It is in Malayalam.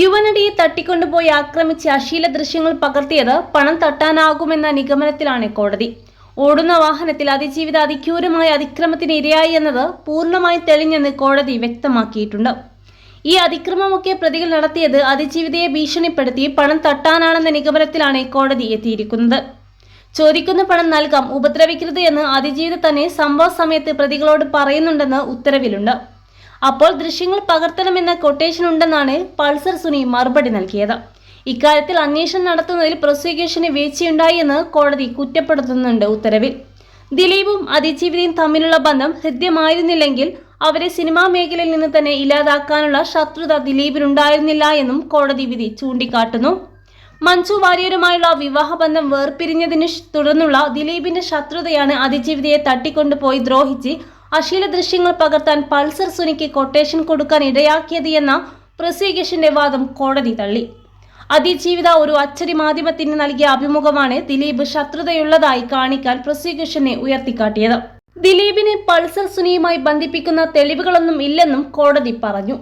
യുവനടിയെ തട്ടിക്കൊണ്ടുപോയി ആക്രമിച്ച് അശ്ലീല ദൃശ്യങ്ങൾ പകർത്തിയത് പണം തട്ടാനാകുമെന്ന നിഗമനത്തിലാണ് കോടതി. ഓടുന്ന വാഹനത്തിൽ അതിജീവിത അതിക്രൂരമായ അതിക്രമത്തിന് ഇരയായി എന്നത് പൂർണമായി തെളിഞ്ഞെന്ന് കോടതി വ്യക്തമാക്കിയിട്ടുണ്ട്. ഈ അതിക്രമമൊക്കെ പ്രതികൾ നടത്തിയത് അതിജീവിതയെ ഭീഷണിപ്പെടുത്തി പണം തട്ടാനാണെന്ന നിഗമനത്തിലാണ് കോടതി എത്തിയിരിക്കുന്നത്. ചോദിക്കുന്ന പണം നൽകാം ഉപദ്രവിക്കരുത് എന്ന് അതിജീവിത തന്നെ സംഭവ സമയത്ത് പ്രതികളോട് പറയുന്നുണ്ടെന്ന് ഉത്തരവിലുണ്ട്. അപ്പോൾ ദൃശ്യങ്ങൾ പകർത്തണമെന്ന കൊട്ടേഷൻ ഉണ്ടെന്നാണ് പൾസർ സുനി മറുപടി നൽകിയത്. ഇക്കാര്യത്തിൽ അന്വേഷണം നടത്തുന്നതിൽ പ്രോസിക്യൂഷന് വീഴ്ചയുണ്ടായി എന്ന് കോടതി കുറ്റപ്പെടുത്തുന്നുണ്ട് ഉത്തരവിൽ. ദിലീപും അതിജീവിതയും തമ്മിലുള്ള ബന്ധം ഹൃദ്യമായിരുന്നില്ലെങ്കിൽ അവരെ സിനിമാ മേഖലയിൽ നിന്ന് തന്നെ ഇല്ലാതാക്കാനുള്ള ശത്രുത ദിലീപിനുണ്ടായിരുന്നില്ല എന്നും കോടതി വിധി ചൂണ്ടിക്കാട്ടുന്നു. മഞ്ജു വാര്യരുമായുള്ള വിവാഹബന്ധം വേർപിരിഞ്ഞതിന് തുടർന്നുള്ള ദിലീപിന്റെ ശത്രുതയാണ് അതിജീവിതയെ തട്ടിക്കൊണ്ടുപോയി ദ്രോഹിച്ച് അശ്ലീല ദൃശ്യങ്ങൾ പകർത്താൻ പൾസർ സുനിക്ക് കൊട്ടേഷൻ കൊടുക്കാൻ ഇടയാക്കിയത് എന്ന പ്രൊസിക്യൂഷന്റെ വാദം കോടതി തള്ളി. അതിജീവിത ഒരു അച്ചടി മാധ്യമത്തിന് നൽകിയ അഭിമുഖമാണ് ദിലീപ് ശത്രുതയുള്ളതായി കാണിക്കാൻ പ്രോസിക്യൂഷനെ ഉയർത്തിക്കാട്ടിയത്. ദിലീപിനെ പൾസർ സുനിയുമായി ബന്ധിപ്പിക്കുന്ന തെളിവുകളൊന്നും ഇല്ലെന്നും കോടതി പറഞ്ഞു.